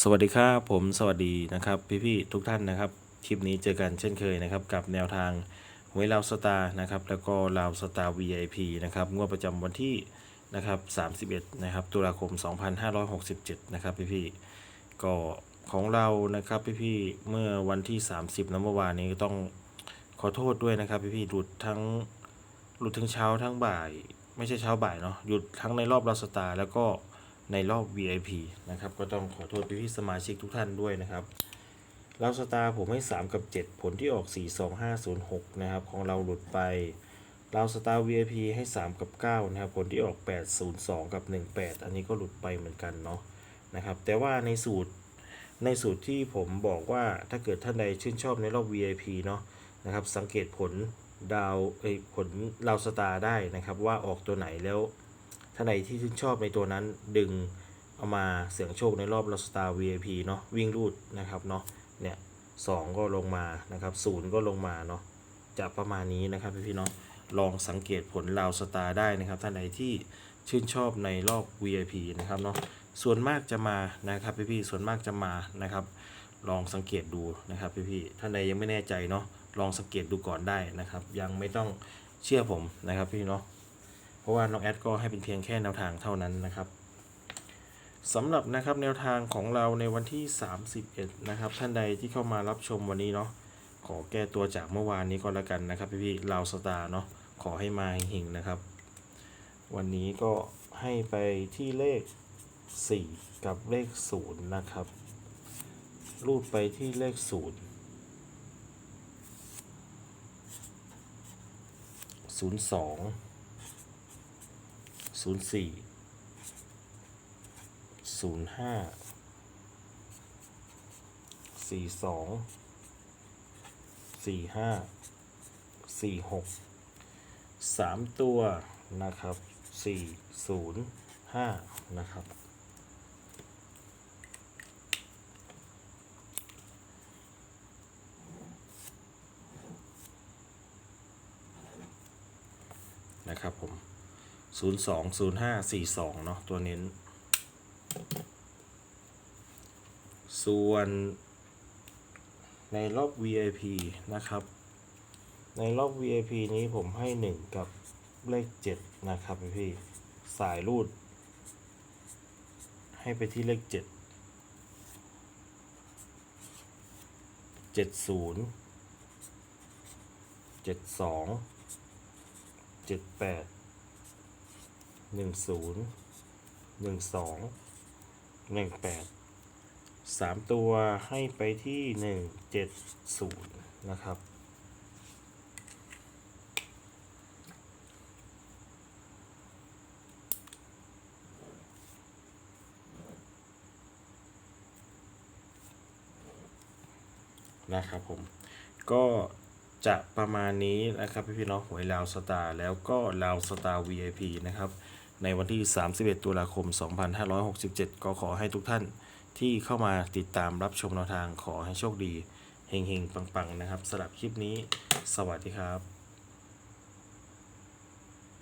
สวัสดีครับผมสวัสดีนะครับพี่ๆทุกท่านนะครับ คลิปนี้เจอกันเช่นเคยนะครับ กับแนวทางหวยลาวสตาร์นะครับแล้วก็ลาวสตาร์ VIP นะครับงวดประจำวันที่นะครับ31นะครับตุลาคม 2567นะครับพี่ๆก็ของเรานะครับพี่ๆเมื่อวันที่ 30นะเมื่อวานนี้ต้องขอโทษด้วยนะครับพี่ๆหลุดทั้งหลุดทั้งเช้าทั้งบ่าย ไม่ใช่เช้าบ่ายเนาะหยุดทั้งในรอบลาวสตาร์แล้วก็ ในรอบ VIP นะครับ ก็ต้องขอโทษพี่สมาชิกทุกท่านด้วยนะครับเราสตาร์ผมให้ 3 กับ 7 ผลที่ออก 42506 นะครับ ของเราหลุดไป เราสตาร์ VIP ให้ 3 กับ 9 นะครับ ผลที่ออก 802 กับ 18 อันนี้ก็หลุดไปเหมือนกันเนาะนะครับ แต่ว่าในสูตรในสูตรที่ผมบอกว่าถ้าเกิดท่านใดชื่นชอบในรอบ VIP เนาะนะครับ สังเกตผลดาวเอ้ผลเราสตาร์ได้นะครับว่าออกตัวไหนแล้วานใดที่ชื่นชอบในตัวนั้นดึงเอามาเสี่ยงโชคในรอบลอสตาร์ VIP เนาะวิ่งรูดนะครับเนาะเนี่ยสองก็ลงมานะครับศูนย์ก็ลงมาเนาะจะประมาณนี้นะครับพี่ๆเนาะลองสังเกตผลลาวสตาร์ได้นะครับท่านใดที่ชื่นชอบในรอบ VIP นะครับเนาะส่วนมากจะมานะครับพี่ๆส่วนมากจะมานะครับ ลองสังเกตดูนะครับพี่ๆท่านใดยังไม่แน่ใจเนาะลองสังเกตดูก่อนได้นะครับ ยังไม่ต้องเชื่อผมนะครับพี่เนาะ เพราะว่าน้องแอดก็ให้เป็นเพียงแค่แนวทางเท่านั้นนะครับสำหรับนะครับแนวทางของเราในวันที่ 31 นะครับ ท่านใดที่เข้ามารับชมวันนี้เนาะขอแก้ตัวจากเมื่อวานนี้ก็แล้วกันนะครับพี่ๆลาวสตาร์เนาะขอให้มาหิงๆนะครับ วันนี้ก็ให้ไปที่เลข 4 กับเลข 0 นะครับ รูดไปที่เลข 0 02 ศูนย์สี่ศูนย์ห้าสี่สองสี่ห้าสี่หกสามตัวนะครับสี่ศูนย์ห้านะครับนะครับผม ศูนย์สองศูนย์ห้าสี่สองเนาะตัวเน้น ส่วน ในรอบ VIP นะครับ ในรอบ VIP นี้ผมให้หนึ่งกับเลขเจ็ดนะครับพี่สายรูด ให้ไปที่เลขเจ็ดเจ็ดศูนย์เจ็ดสองเจ็ดแปด หนึ่งศูนย์หนึ่งสองหนึ่งแปดสามตัวให้ไปที่หนึ่งเจ็ดศูนย์นะครับ นะครับผม ก็จะประมาณนี้นะครับพี่พี่น้องหวยลาวสตาร์แล้วก็ลาวสตาร์ VIP นะครับ ในวันที่ 31 ตุลาคม 2567 ก็ขอให้ทุกท่านที่เข้ามาติดตามรับชมแนวทางขอให้โชคดี เฮงๆ ปัง ๆ นะครับสำหรับคลิปนี้ สวัสดีครับ